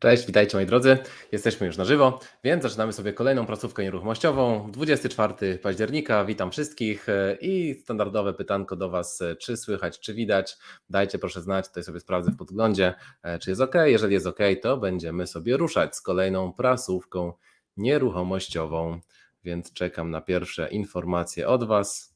Cześć, witajcie moi drodzy. Jesteśmy już na żywo, więc zaczynamy sobie kolejną pracówkę nieruchomościową. 24 października. Witam wszystkich e, i standardowe pytanko do Was, e, czy słychać, czy widać. Dajcie proszę znać, tutaj sobie sprawdzę w podglądzie, e, czy jest ok. Jeżeli jest ok, to będziemy sobie ruszać z kolejną prasówką nieruchomościową, więc czekam na pierwsze informacje od Was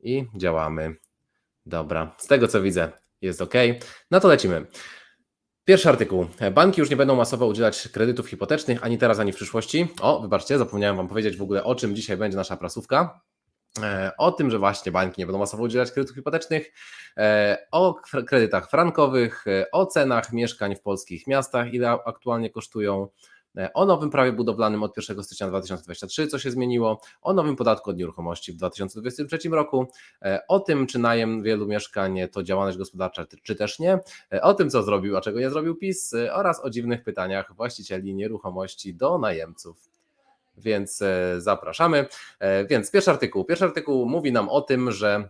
i działamy. Dobra, z tego co widzę, jest ok. No to lecimy. Pierwszy artykuł. Banki już nie będą masowo udzielać kredytów hipotecznych ani teraz, ani w przyszłości. O, wybaczcie, zapomniałem Wam powiedzieć w ogóle o czym dzisiaj będzie nasza prasówka. E, O tym, że właśnie banki nie będą masowo udzielać kredytów hipotecznych, e, o kredytach frankowych, e, o cenach mieszkań w polskich miastach, ile aktualnie kosztują, o nowym prawie budowlanym od 1 stycznia 2023, co się zmieniło, o nowym podatku od nieruchomości w 2023 roku, e, o tym, czy najem wielu mieszkań to działalność gospodarcza, czy- też nie, e, o tym, co zrobił, a czego nie zrobił PiS e, oraz o dziwnych pytaniach właścicieli nieruchomości do najemców. Więc e, zapraszamy. E, Więc pierwszy artykuł. Pierwszy artykuł mówi nam o tym, że e,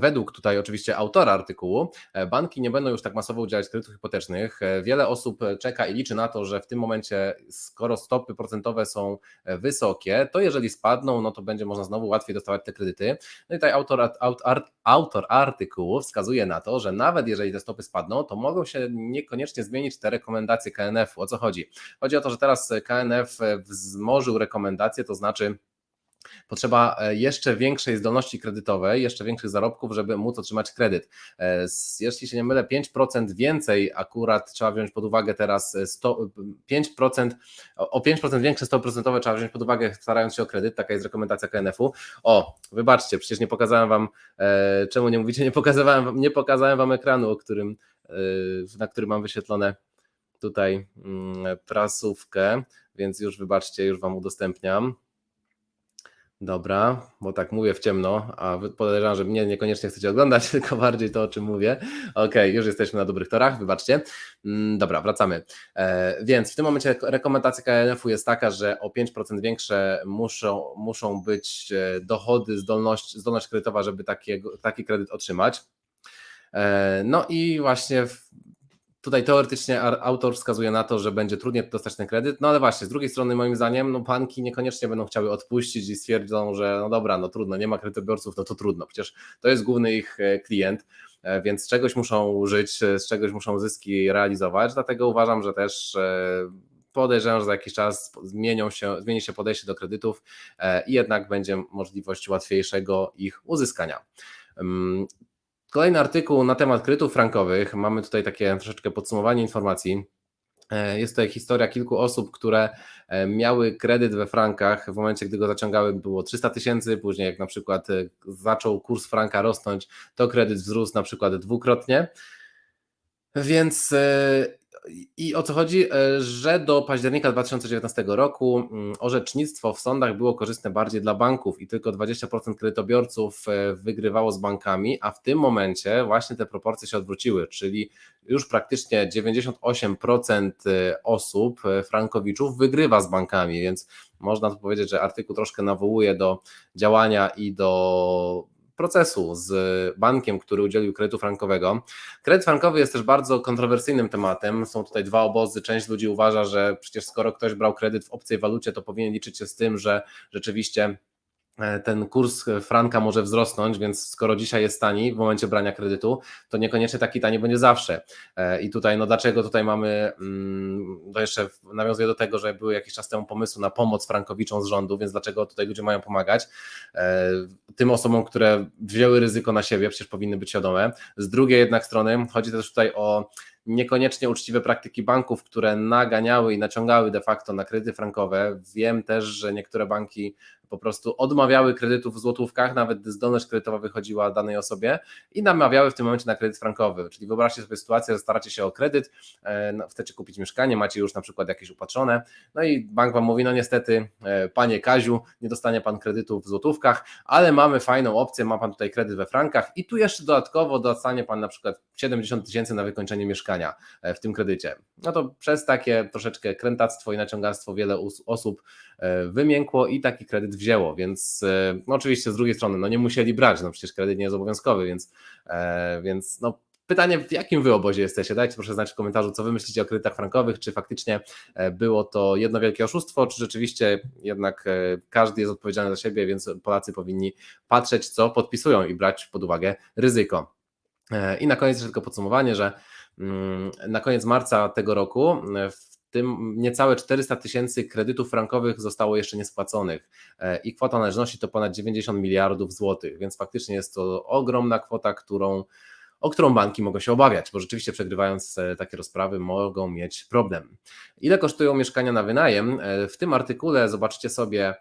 Według tutaj oczywiście autora artykułu, e, banki nie będą już tak masowo udzielać kredytów hipotecznych. E, Wiele osób czeka i liczy na to, że w tym momencie, skoro stopy procentowe są e, wysokie, to jeżeli spadną, no to będzie można znowu łatwiej dostawać te kredyty. No i tutaj autor, aut, art, autor artykułu wskazuje na to, że nawet jeżeli te stopy spadną, to mogą się niekoniecznie zmienić te rekomendacje KNF-u. O co chodzi? Chodzi o to, że teraz KNF wzmożył rekomendacje, to znaczy potrzeba e, jeszcze większej zdolności kredytowej, jeszcze większych zarobków, żeby móc otrzymać kredyt. E, Jeśli się nie mylę, 5% więcej akurat trzeba wziąć pod uwagę teraz, e, 100, 5%, o o 5% większe stopy procentowe trzeba wziąć pod uwagę, starając się o kredyt, taka jest rekomendacja KNF-u. O, wybaczcie, przecież nie pokazałem Wam, e, czemu nie mówicie, nie pokazywałem, wam- nie pokazałem Wam ekranu, którym, e, na którym mam wyświetlone tutaj mm, prasówkę, więc już wybaczcie, już Wam udostępniam. Dobra, bo tak mówię w ciemno, a podejrzewam, że mnie niekoniecznie chcecie oglądać, tylko bardziej to, o czym mówię. Okej, już jesteśmy na dobrych torach, wybaczcie. Mm, Dobra, wracamy. E, więc w tym momencie rekomendacja KNF-u jest taka, że o 5% większe muszą, muszą być e, dochody, zdolność, zdolność kredytowa, żeby taki kredyt otrzymać. E, No i właśnie tutaj teoretycznie autor wskazuje na to, że będzie trudniej dostać ten kredyt, no ale właśnie, z drugiej strony moim zdaniem no banki niekoniecznie będą chciały odpuścić i stwierdzą, że no dobra, no trudno, nie ma kredytobiorców, no to trudno, przecież to jest główny ich e, klient, e, więc czegoś muszą żyć, e, z czegoś muszą zyski realizować, dlatego uważam, że też podejrzewam, że za jakiś czas zmienią się, zmieni się podejście do kredytów i jednak będzie możliwość łatwiejszego ich uzyskania. Kolejny artykuł na temat kredytów frankowych. Mamy tutaj takie troszeczkę podsumowanie informacji. E, Jest tutaj historia kilku osób, które e, miały kredyt we frankach. W momencie, gdy go zaciągały, było 300 tysięcy. Później, jak na przykład e, zaczął kurs franka rosnąć, to kredyt wzrósł na przykład dwukrotnie. Więc i o co chodzi, E, że do października 2019 roku mm, orzecznictwo w sądach było korzystne bardziej dla banków i tylko 20% kredytobiorców e, wygrywało z bankami, a w tym momencie właśnie te proporcje się odwróciły, czyli już praktycznie 98% osób, e, frankowiczów, wygrywa z bankami, więc można tu powiedzieć, że artykuł troszkę nawołuje do działania i do procesu z bankiem, który udzielił kredytu frankowego. Kredyt frankowy jest też bardzo kontrowersyjnym tematem. Są tutaj dwa obozy. Część ludzi uważa, że przecież skoro ktoś brał kredyt w obcej walucie, to powinien liczyć się z tym, że rzeczywiście ten kurs franka może wzrosnąć, więc skoro dzisiaj jest tani w momencie brania kredytu, to niekoniecznie taki tani będzie zawsze. E, I tutaj, no dlaczego tutaj mamy, mm, to jeszcze nawiązuję do tego, że były jakiś czas temu pomysły na pomoc frankowiczom z rządu, więc dlaczego tutaj ludzie mają pomagać E, tym osobom, które wzięły ryzyko na siebie, przecież powinny być świadome. Z drugiej jednak strony chodzi też tutaj o niekoniecznie uczciwe praktyki banków, które naganiały i naciągały de facto na kredyty frankowe. Wiem też, że niektóre banki po prostu odmawiały kredytów w złotówkach, nawet gdy zdolność kredytowa wychodziła danej osobie i namawiały w tym momencie na kredyt frankowy. Czyli wyobraźcie sobie sytuację, że staracie się o kredyt, e, no, chcecie kupić mieszkanie, macie już na przykład jakieś upatrzone, no i bank wam mówi, no niestety, e, panie Kaziu, nie dostanie pan kredytu w złotówkach, ale mamy fajną opcję, ma pan tutaj kredyt we frankach i tu jeszcze dodatkowo dostanie pan na przykład 70 tysięcy na wykończenie mieszkania e, w tym kredycie. No to przez takie troszeczkę krętactwo i naciągactwo wiele osób e, wymiękło i taki kredyt wzięło, więc e, no oczywiście z drugiej strony no nie musieli brać, no przecież kredyt nie jest obowiązkowy, więc, więc no Pytanie, w jakim wy obozie jesteście? Dajcie proszę znać w komentarzu, co wy myślicie o kredytach frankowych, czy faktycznie było to jedno wielkie oszustwo, czy rzeczywiście jednak każdy jest odpowiedzialny za siebie, więc Polacy powinni patrzeć, co podpisują i brać pod uwagę ryzyko. I na koniec tylko podsumowanie, że na koniec marca tego roku w tym niecałe 400 tysięcy kredytów frankowych zostało jeszcze niespłaconych i kwota należności to ponad 90 miliardów złotych, więc faktycznie jest to ogromna kwota, którą o którą banki mogą się obawiać, bo rzeczywiście przegrywając e, takie rozprawy mogą mieć problem. Ile kosztują mieszkania na wynajem? E, w tym artykule zobaczcie sobie mm,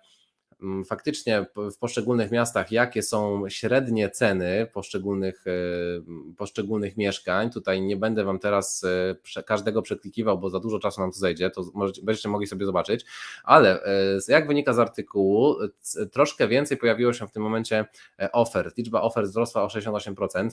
faktycznie w poszczególnych miastach, jakie są średnie ceny poszczególnych, e, poszczególnych mieszkań. Tutaj nie będę Wam teraz każdego przeklikiwał, bo za dużo czasu nam tu zejdzie, to będziecie mogli sobie zobaczyć, ale jak wynika z artykułu, troszkę więcej pojawiło się w tym momencie ofert. Liczba ofert wzrosła o 68%.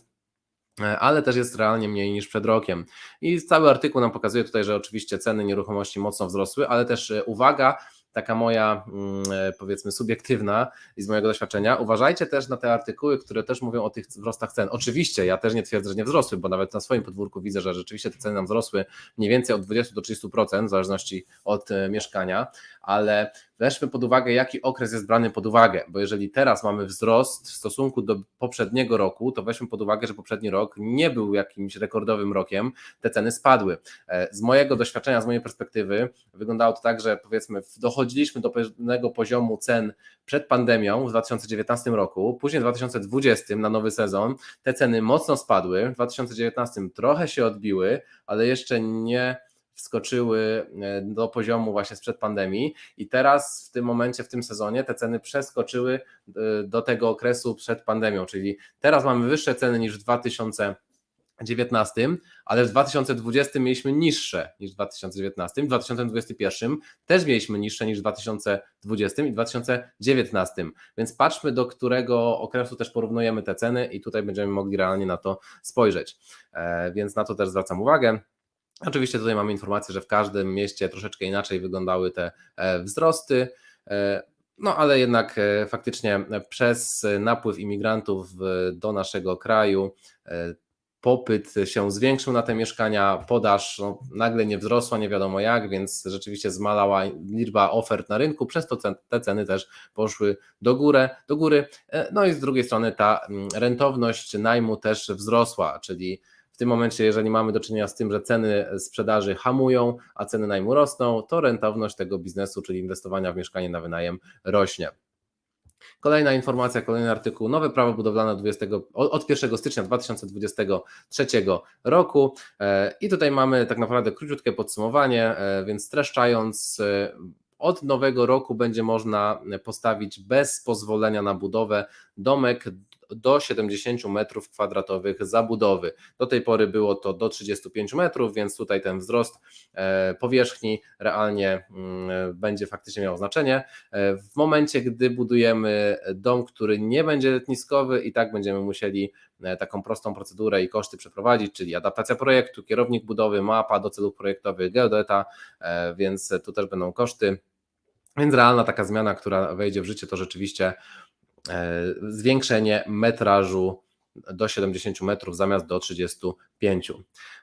E, ale też jest realnie mniej niż przed rokiem. I cały artykuł nam pokazuje tutaj, że oczywiście ceny nieruchomości mocno wzrosły, ale też e, uwaga, taka moja mm, e, powiedzmy subiektywna i z mojego doświadczenia, uważajcie też na te artykuły, które też mówią o tych wzrostach cen. Oczywiście ja też nie twierdzę, że nie wzrosły, bo nawet na swoim podwórku widzę, że rzeczywiście te ceny nam wzrosły mniej więcej od 20 do 30% w zależności od mieszkania, ale weźmy pod uwagę, jaki okres jest brany pod uwagę, bo jeżeli teraz mamy wzrost w stosunku do poprzedniego roku, to weźmy pod uwagę, że poprzedni rok nie był jakimś rekordowym rokiem, te ceny spadły. E, z mojego doświadczenia, z mojej perspektywy, wyglądało to tak, że powiedzmy, dochodziliśmy do pewnego poziomu cen przed pandemią w 2019 roku, później w 2020 na nowy sezon te ceny mocno spadły, w 2019 trochę się odbiły, ale jeszcze nie wskoczyły e, do poziomu właśnie sprzed pandemii. I teraz w tym momencie, w tym sezonie te ceny przeskoczyły e, do tego okresu przed pandemią, czyli teraz mamy wyższe ceny niż w 2019, ale w 2020 mieliśmy niższe niż w 2019, w 2021 też mieliśmy niższe niż w 2020 i 2019, więc patrzmy do którego okresu też porównujemy te ceny i tutaj będziemy mogli realnie na to spojrzeć, e, więc na to też zwracam uwagę. Oczywiście tutaj mamy informację, że w każdym mieście troszeczkę inaczej wyglądały te e, wzrosty. E, no ale jednak e, faktycznie przez napływ imigrantów do naszego kraju popyt się zwiększył na te mieszkania, podaż no, nagle nie wzrosła, nie wiadomo jak, więc rzeczywiście zmalała liczba ofert na rynku, przez to te ceny też poszły do góry, do góry. No i z drugiej strony ta mm, rentowność najmu też wzrosła, czyli tym momencie, jeżeli mamy do czynienia z tym, że ceny sprzedaży hamują, a ceny najmu rosną, to rentowność tego biznesu, czyli inwestowania w mieszkanie na wynajem rośnie. Kolejna informacja, kolejny artykuł. Nowe prawo budowlane 20, od 1 stycznia 2023 roku. E, I tutaj mamy tak naprawdę króciutkie podsumowanie, e, więc streszczając, e, od nowego roku będzie można postawić bez pozwolenia na budowę domek do 70 metrów kwadratowych zabudowy. Do tej pory było to do 35 metrów, więc tutaj ten wzrost e, powierzchni realnie mm, będzie faktycznie miał znaczenie. E, w momencie, gdy budujemy dom, który nie będzie letniskowy, i tak będziemy musieli e, taką prostą procedurę i koszty przeprowadzić, czyli adaptacja projektu, kierownik budowy, mapa do celów projektowych, geodeta, więc tu też będą koszty. Więc realna taka zmiana, która wejdzie w życie, to rzeczywiście zwiększenie metrażu do 70 metrów zamiast do 35.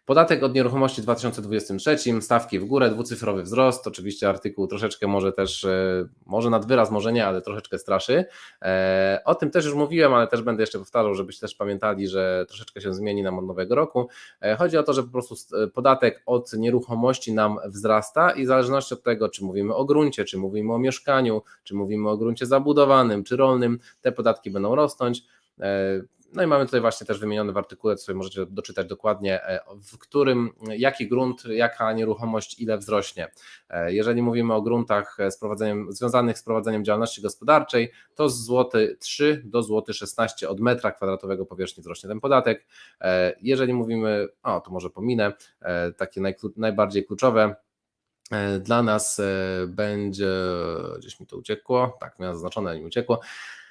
Podatek od nieruchomości w 2023, stawki w górę, dwucyfrowy wzrost. Oczywiście artykuł troszeczkę może też, e, może nad wyraz, może nie, ale troszeczkę straszy. E, o tym też już mówiłem, ale też będę jeszcze powtarzał, żebyście też pamiętali, że troszeczkę się zmieni nam od nowego roku. Chodzi o to, że po prostu podatek od nieruchomości nam wzrasta i w zależności od tego, czy mówimy o gruncie, czy mówimy o mieszkaniu, czy mówimy o gruncie zabudowanym, czy rolnym, te podatki będą rosnąć. No i mamy tutaj właśnie też wymienione w artykule, sobie możecie doczytać dokładnie, e, w którym, jaki grunt, jaka nieruchomość, ile wzrośnie. E, jeżeli mówimy o gruntach z prowadzeniem, związanych z prowadzeniem działalności gospodarczej, to z złoty 3 do złoty 16 od metra kwadratowego powierzchni wzrośnie ten podatek. E, jeżeli mówimy, o to może pominę, takie najbardziej kluczowe, dla nas będzie, gdzieś mi to uciekło, tak, miałem zaznaczone, mi uciekło, E,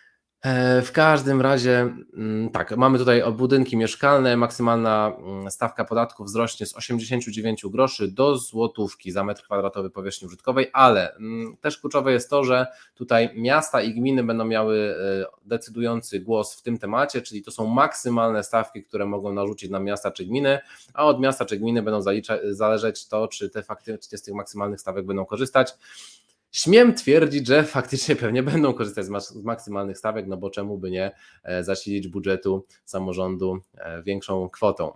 w każdym razie, mm, tak, mamy tutaj budynki mieszkalne. Maksymalna mm, stawka podatku wzrośnie z 89 groszy do złotówki za metr kwadratowy powierzchni użytkowej, ale mm, też kluczowe jest to, że tutaj miasta i gminy będą miały e, decydujący głos w tym temacie, czyli to są maksymalne stawki, które mogą narzucić na miasta czy gminy, a od miasta czy gminy będą zależeć to, czy te fakty, czy z tych maksymalnych stawek będą korzystać. Śmiem twierdzić, że faktycznie pewnie będą korzystać z maksymalnych stawek, no bo czemu by nie e, zasilić budżetu samorządu e, większą kwotą.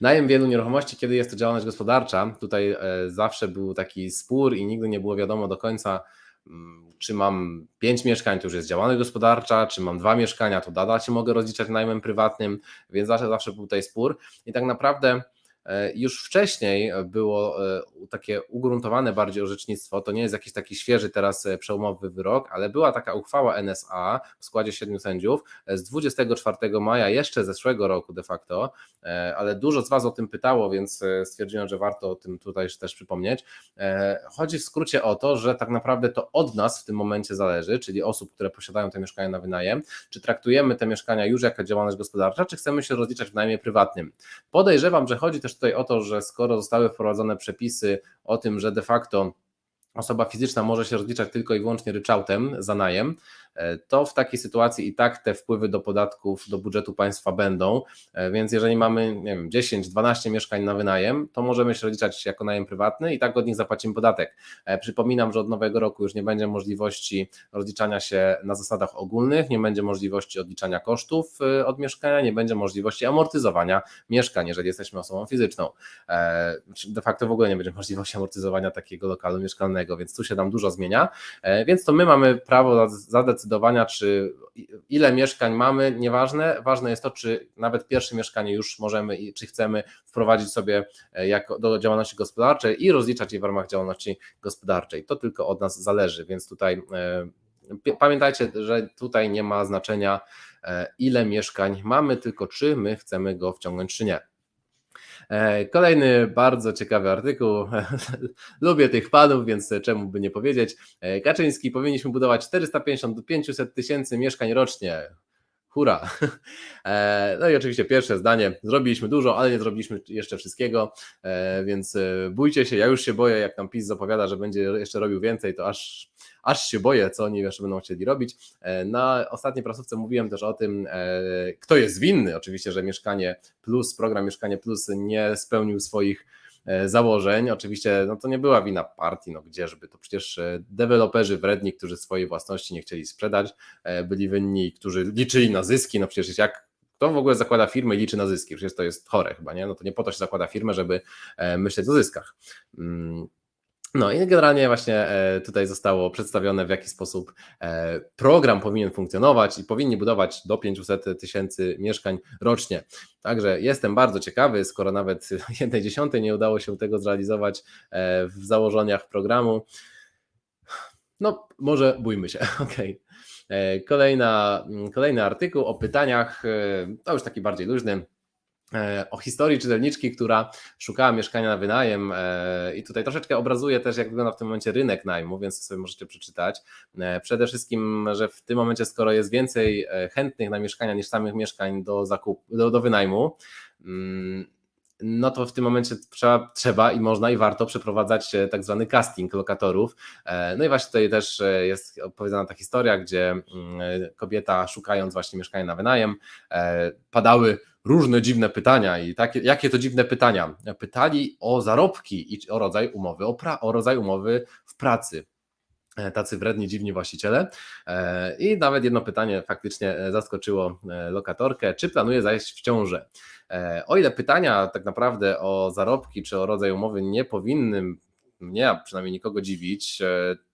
Najem wielu nieruchomości, kiedy jest to działalność gospodarcza, tutaj e, zawsze był taki spór i nigdy nie było wiadomo do końca, mm, czy mam pięć mieszkań, to już jest działalność gospodarcza, czy mam dwa mieszkania, to nadal się mogę rozliczać najmem prywatnym, więc zawsze, zawsze był tutaj spór i tak naprawdę już wcześniej było e, takie ugruntowane bardziej orzecznictwo, to nie jest jakiś taki świeży teraz e, przełomowy wyrok, ale była taka uchwała NSA w składzie siedmiu sędziów z 24 maja jeszcze zeszłego roku de facto, ale dużo z Was o tym pytało, więc stwierdziłem, że warto o tym tutaj też przypomnieć. Chodzi w skrócie o to, że tak naprawdę to od nas w tym momencie zależy, czyli osób, które posiadają te mieszkania na wynajem, czy traktujemy te mieszkania już jako działalność gospodarcza, czy chcemy się rozliczać w najmie prywatnym. Podejrzewam, że chodzi też też tutaj o to, że skoro zostały wprowadzone przepisy o tym, że de facto osoba fizyczna może się rozliczać tylko i wyłącznie ryczałtem za najem, to w takiej sytuacji i tak te wpływy do podatków do budżetu państwa będą, e, więc jeżeli mamy nie wiem, 10-12 mieszkań na wynajem, to możemy się rozliczać jako najem prywatny i tak od nich zapłacimy podatek. E, przypominam, że od nowego roku już nie będzie możliwości rozliczania się na zasadach ogólnych, nie będzie możliwości odliczania kosztów od mieszkania, nie będzie możliwości amortyzowania mieszkań, jeżeli jesteśmy osobą fizyczną. De facto w ogóle nie będzie możliwości amortyzowania takiego lokalu mieszkalnego, więc tu się nam dużo zmienia, więc to my mamy prawo zadecydować, czy ile mieszkań mamy, nieważne. Ważne jest to, czy nawet pierwsze mieszkanie już możemy i czy chcemy wprowadzić sobie e, jako, do działalności gospodarczej i rozliczać je w ramach działalności gospodarczej. To tylko od nas zależy, więc tutaj e, pamiętajcie, że tutaj nie ma znaczenia, e, ile mieszkań mamy, tylko czy my chcemy go wciągnąć, czy nie. E, kolejny bardzo ciekawy artykuł. Lubię tych panów, więc czemu by nie powiedzieć. E, Kaczyński, powinniśmy budować 450 do 500 tysięcy mieszkań rocznie. Hura. E, no i oczywiście pierwsze zdanie. Zrobiliśmy dużo, ale nie zrobiliśmy jeszcze wszystkiego, więc bójcie się. Ja już się boję, jak tam PiS zapowiada, że będzie jeszcze robił więcej, to aż aż się boję, co oni jeszcze będą chcieli robić. E, na ostatniej prasówce mówiłem też o tym, e, kto jest winny. Oczywiście, że Mieszkanie Plus, program Mieszkanie Plus nie spełnił swoich e, założeń. Oczywiście no to nie była wina partii, no gdzieżby, to przecież deweloperzy wredni, którzy swojej własności nie chcieli sprzedać, byli winni, którzy liczyli na zyski, no przecież jak kto w ogóle zakłada firmę i liczy na zyski? Przecież to jest chore chyba, nie? No to nie po to się zakłada firmę, żeby myśleć o zyskach. Mm, no i generalnie właśnie e, tutaj zostało przedstawione, w jaki sposób e, program powinien funkcjonować i powinni budować do 500 tysięcy mieszkań rocznie. Także jestem bardzo ciekawy, skoro nawet jednej dziesiątej nie udało się tego zrealizować e, w założeniach programu. No, może bójmy się. Okay. Kolejna, kolejny artykuł o pytaniach, to już taki bardziej luźny o historii czytelniczki, która szukała mieszkania na wynajem e, i tutaj troszeczkę obrazuje też, jak wygląda w tym momencie rynek najmu, więc sobie możecie przeczytać. E, przede wszystkim, że w tym momencie, skoro jest więcej chętnych na mieszkania niż samych mieszkań do zakupu, do, do wynajmu, mm, no to w tym momencie trzeba, trzeba i można i warto przeprowadzać tak zwany casting lokatorów. No i właśnie tutaj też jest opowiedziana ta historia, gdzie mm, kobieta szukając właśnie mieszkania na wynajem, padały różne dziwne pytania i takie, jakie to dziwne pytania? Pytali o zarobki i o rodzaj umowy, o, pra, o rodzaj umowy w pracy e, tacy wredni, dziwni właściciele. E, I nawet jedno pytanie faktycznie e, zaskoczyło lokatorkę, czy planuje zajść w ciążę. O ile pytania tak naprawdę o zarobki czy o rodzaj umowy nie powinny mnie, a przynajmniej nikogo dziwić,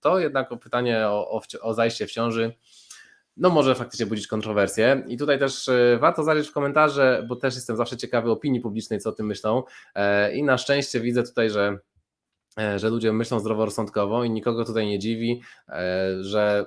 to jednak pytanie o, o, o zajście w ciąży no może faktycznie budzić kontrowersje. I tutaj też e, warto zajrzeć w komentarze, bo też jestem zawsze ciekawy opinii publicznej, co o tym myślą. E, I na szczęście widzę tutaj, że, e, że ludzie myślą zdroworozsądkowo i nikogo tutaj nie dziwi, że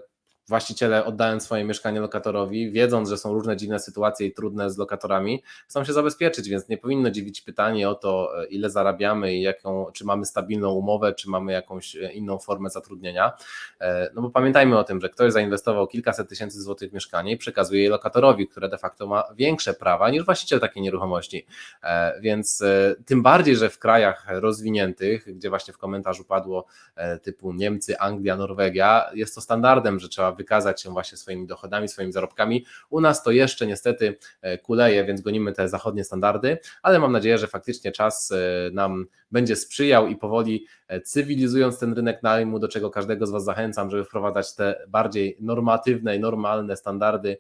właściciele oddając swoje mieszkanie lokatorowi, wiedząc, że są różne dziwne sytuacje i trudne z lokatorami, chcą się zabezpieczyć, więc nie powinno dziwić pytanie o to, ile zarabiamy i jaką, czy mamy stabilną umowę, czy mamy jakąś inną formę zatrudnienia. E, No bo pamiętajmy o tym, że ktoś zainwestował kilkaset tysięcy złotych w mieszkanie i przekazuje je lokatorowi, które de facto ma większe prawa niż właściciel takiej nieruchomości. E, Więc e, tym bardziej, że w krajach rozwiniętych, gdzie właśnie w komentarzu padło e, typu Niemcy, Anglia, Norwegia, jest to standardem, że trzeba wykazać się właśnie swoimi dochodami, swoimi zarobkami. U nas to jeszcze niestety e, kuleje, więc gonimy te zachodnie standardy, ale mam nadzieję, że faktycznie czas e, nam będzie sprzyjał i powoli e, cywilizując ten rynek najmu, do czego każdego z Was zachęcam, żeby wprowadzać te bardziej normatywne i normalne standardy,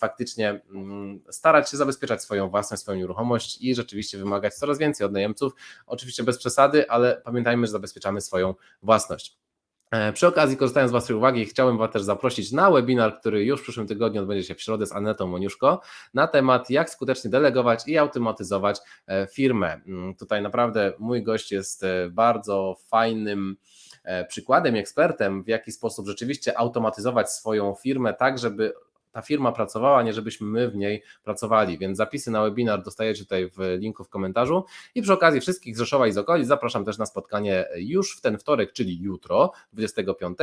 faktycznie mm, starać się zabezpieczać swoją własność, swoją nieruchomość i rzeczywiście wymagać coraz więcej od najemców, oczywiście bez przesady, ale pamiętajmy, że zabezpieczamy swoją własność. E, Przy okazji, korzystając z Waszej uwagi, chciałbym Was też zaprosić na webinar, który już w przyszłym tygodniu odbędzie się w środę z Anetą Moniuszko na temat jak skutecznie delegować i automatyzować e, firmę. Mm, Tutaj naprawdę mój gość jest e, bardzo fajnym przykładem, ekspertem, w jaki sposób rzeczywiście automatyzować swoją firmę tak, żeby ta firma pracowała, nie żebyśmy my w niej pracowali. Więc zapisy na webinar dostajecie tutaj w linku w komentarzu. I przy okazji wszystkich z Rzeszowa i z okolic zapraszam też na spotkanie już w ten wtorek, czyli jutro, 25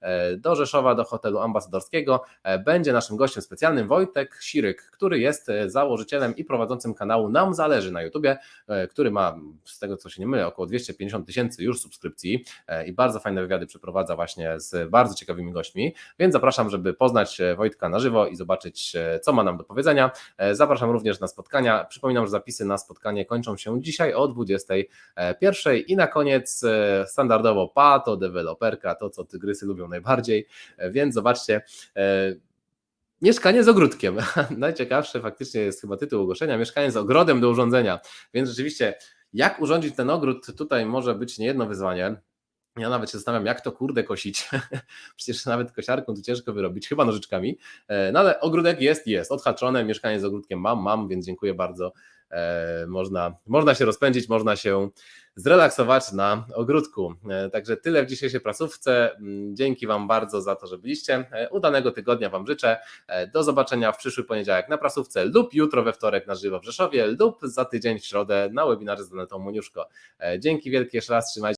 e, do Rzeszowa, do hotelu ambasadorskiego. E, Będzie naszym gościem specjalnym Wojtek Siryk, który jest e, założycielem i prowadzącym kanału Nam Zależy na YouTubie, który ma, z tego co się nie mylę, około 250 tysięcy już subskrypcji i bardzo fajne wywiady przeprowadza właśnie z bardzo ciekawymi gośćmi, więc zapraszam, żeby poznać Wojtka na żywo i zobaczyć, e, co ma nam do powiedzenia. E, Zapraszam również na spotkania. Przypominam, że zapisy na spotkanie kończą się dzisiaj o 21 i na koniec e, standardowo pato, deweloperka, to co tygrysy lubią najbardziej, więc zobaczcie. Mieszkanie z ogródkiem. Najciekawsze faktycznie jest chyba tytuł ogłoszenia. Mieszkanie z ogrodem do urządzenia. Więc rzeczywiście, jak urządzić ten ogród, tutaj może być niejedno wyzwanie. Ja nawet się zastanawiam, jak to kurde kosić. Przecież nawet kosiarką to ciężko wyrobić, chyba nożyczkami. E, No ale ogródek jest, jest. Odhaczone, mieszkanie z ogródkiem mam, mam, więc dziękuję bardzo. E, Można, można się rozpędzić, można się zrelaksować na ogródku. E, Także tyle w dzisiejszej prasówce. Mm, Dzięki Wam bardzo za to, że byliście. Udanego tygodnia Wam życzę. Do zobaczenia w przyszły poniedziałek na prasówce lub jutro we wtorek na żywo w Rzeszowie lub za tydzień w środę na webinarze z Donetą Moniuszko. Dzięki wielkie jeszcze raz, trzymajcie